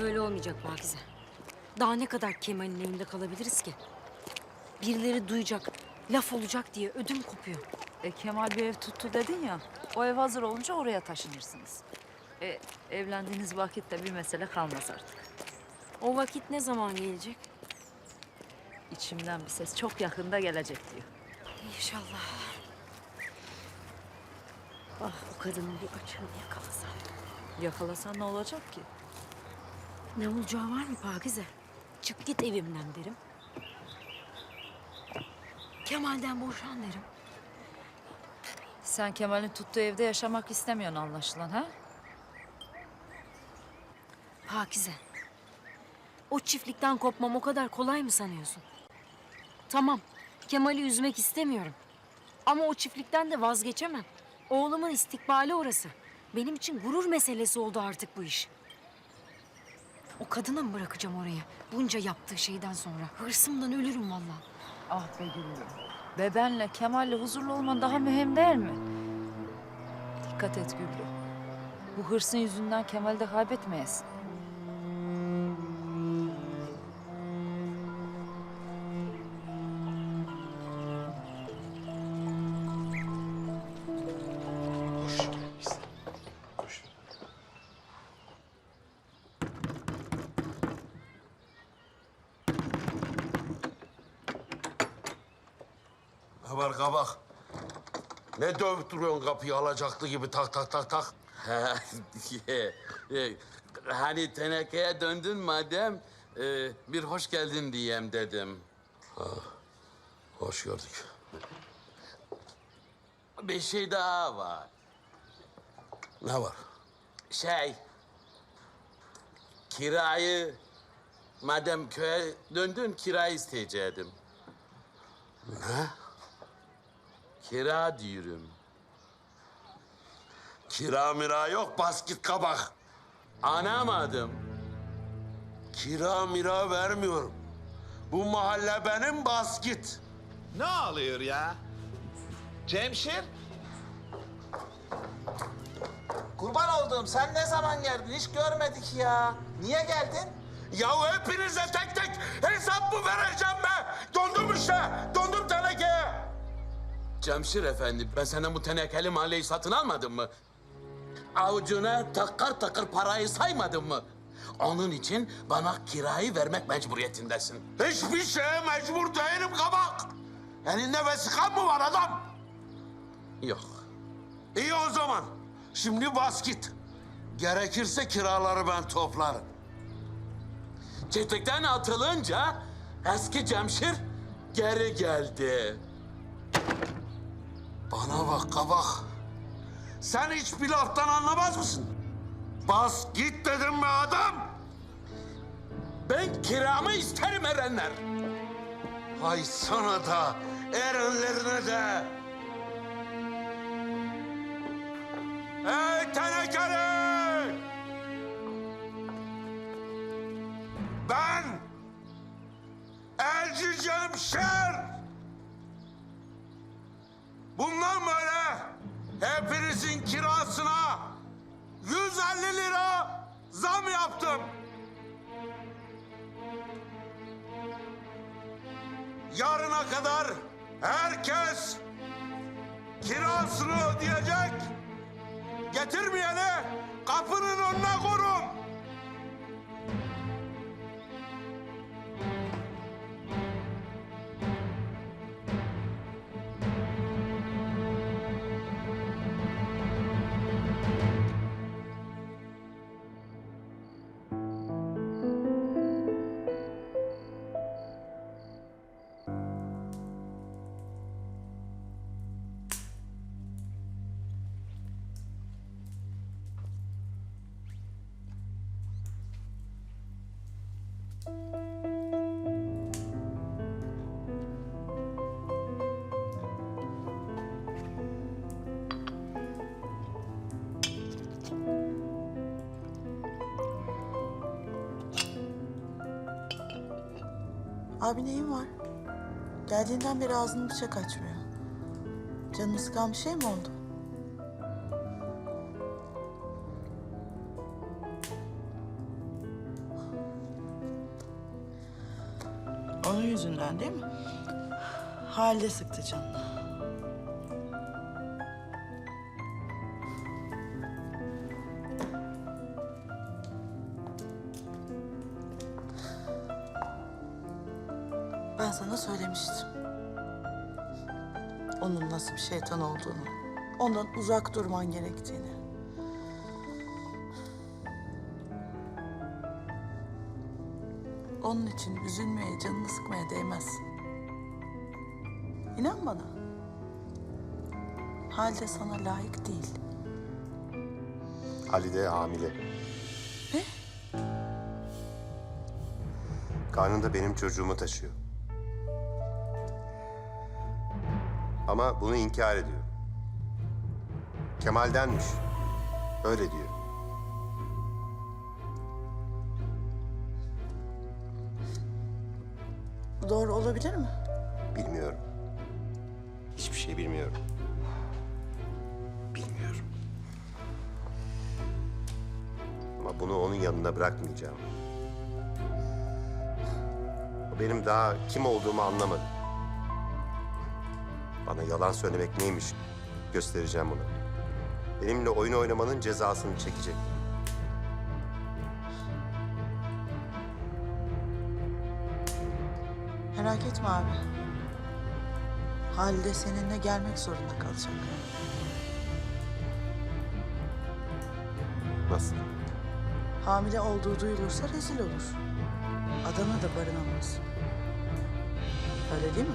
Böyle olmayacak Pakize. Daha ne kadar Kemal'in evinde kalabiliriz ki? Birileri duyacak, laf olacak diye ödüm kopuyor. E, Kemal bir ev tuttu dedin ya. O ev hazır olunca oraya taşınırsınız. E, evlendiğiniz vakitte bir mesele kalmaz artık. O vakit ne zaman gelecek? İçimden bir ses çok yakında gelecek diyor. İnşallah. Ah o kadının bir açığını yakalasam. Yakalasan ne olacak ki? Ne olacağı var mı Pakize? Çık git evimden derim. Kemal'den boşan derim. Sen Kemal'in tuttuğu evde yaşamak istemiyorsun anlaşılan ha? Pakize. O çiftlikten kopmam o kadar kolay mı sanıyorsun? Tamam, Kemal'i üzmek istemiyorum. Ama o çiftlikten de vazgeçemem. Oğlumun istikbali orası. Benim için gurur meselesi oldu artık bu iş. O kadına mı bırakacağım oraya? Bunca yaptığı şeyden sonra. Hırsımdan ölürüm vallahi. Ah be Güllü. Bebenle Kemal'le huzurlu olman daha mühim değil mi? Dikkat et Güllü. Bu hırsın yüzünden Kemal'i de kaybetmeyesin. Var kabak? Ne dövüp duruyorsun kapıyı alacaktı gibi tak tak tak tak. Ha, hani tenekeye döndün madem e, bir hoş geldin diyeyim dedim. Hoş gördük. Bir şey daha var. Ne var? Şey, kirayı madem köye döndün kira isteyecektim. Ne? Kira diyorum. Kira mira yok bas git kabak. Anamadım. Kira mira vermiyorum. Bu mahalle benim bas git. Ne oluyor ya? Cemşir? Kurban olduğum sen ne zaman geldin hiç görmedik ya. Niye geldin? Ya hepinize tek tek hesap mı vereceğim be? Dondum işte. Dondum tenekeye. Cemşir efendi ben senden bu tenekeli mahalleyi satın almadım mı? Avucuna takır takır parayı saymadın mı? Onun için bana kirayı vermek mecburiyetindesin. Hiçbir şeye mecbur değilim kabak. Elinde vesikan mı var adam? Yok. İyi o zaman. Şimdi bas git. Gerekirse kiraları ben toplarım. Çiftlikten atılınca eski Cemşir geri geldi. Bana bak kabak. Sen hiç bir laftan anlamaz mısın? Bas git dedim be adam. Ben kiramı isterim erenler. Hay sana da, erenlerine de. Ey tenekeli! Ben Elci Cemşer. Hepinizin kirasına 150 lira zam yaptım. Yarına kadar herkes kirasını ödeyecek. Getirmeyeni kapının önüne korun. Abi neyin var? Geldiğinden beri ağzını bıçak açmıyor. Canını sıkan bir şey mi oldu? Onun yüzünden değil mi? Halde sıktı canını. Ben sana söylemiştim. Onun nasıl bir şeytan olduğunu, ondan uzak durman gerektiğini. Onun için üzülmeye, canını sıkmaya değmez. İnan bana. Halde sana layık değil. Halide hamile. Ne? Karnında benim çocuğumu taşıyor. Ama bunu inkar ediyor. Kemal'denmiş. Öyle diyor. Doğru olabilir mi? Bilmiyorum. Hiçbir şey bilmiyorum. Bilmiyorum. Ama bunu onun yanında bırakmayacağım. O benim daha kim olduğumu anlamadı. Bana yalan söylemek neymiş göstereceğim ona. Benimle oyun oynamanın cezasını çekecek. Merak etme abi. Halide seninle gelmek zorunda kalacak. Nasıl? Hamile olduğu duyulursa rezil olur. Adana da barınamaz. Öyle değil mi?